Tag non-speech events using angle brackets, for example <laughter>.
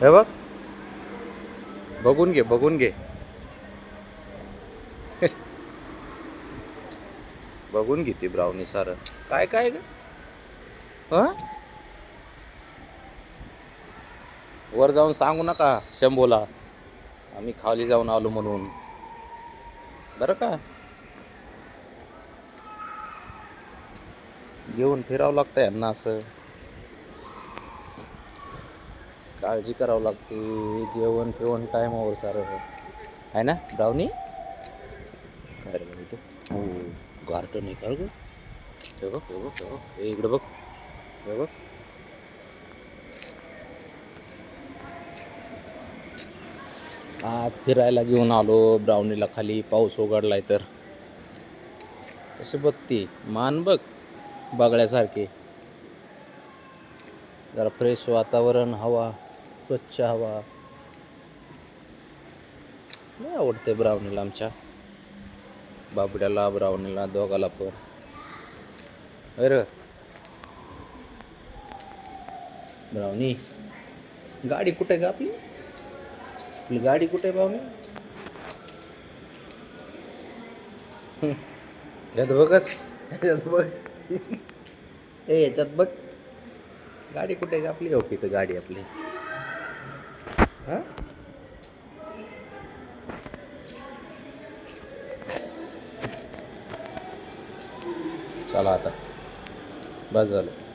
हे बघ. बघून घे बघून घे. <laughs> बघून घे ती ब्राउनी सारं. काय काय ग? हा? वर जाऊन सांगू नका शंभूला. आम्ही खाली जाऊन आलो म्हणून. बरं का? घेऊन फिरावं लागतं यांना असं. काळजी करावं लागते. जेवण पिवण टायमावर सारं. आहे ना ब्राउनी? काय रे म्हणतो हो गार्डन आहे का हे बघ हे बघ हे बघ. हे इकडं बघ. हे बघ. आज फिरायला घेऊन आलो. ब्राउनीला खाली पाऊस उघडलाय तर. कसे बघते? मान बघ बगळ्यासारखे. जरा फ्रेश वातावरण हवा. स्वच्छ हवा. नाही आवडते ब्रावणीला आमच्या. बाबड्याला ब्रावणीला दोघाला पण. अरे. ब्रावणी गाडी कुठे का आपली? आपली गाडी कुठे ब्राउनी यात बघच याच्यात बघ. ए याच्यात बघ. गाडी कुठे का आपली? हो, ओके तर गाडी आपली. हां? चला आता. बस झालं.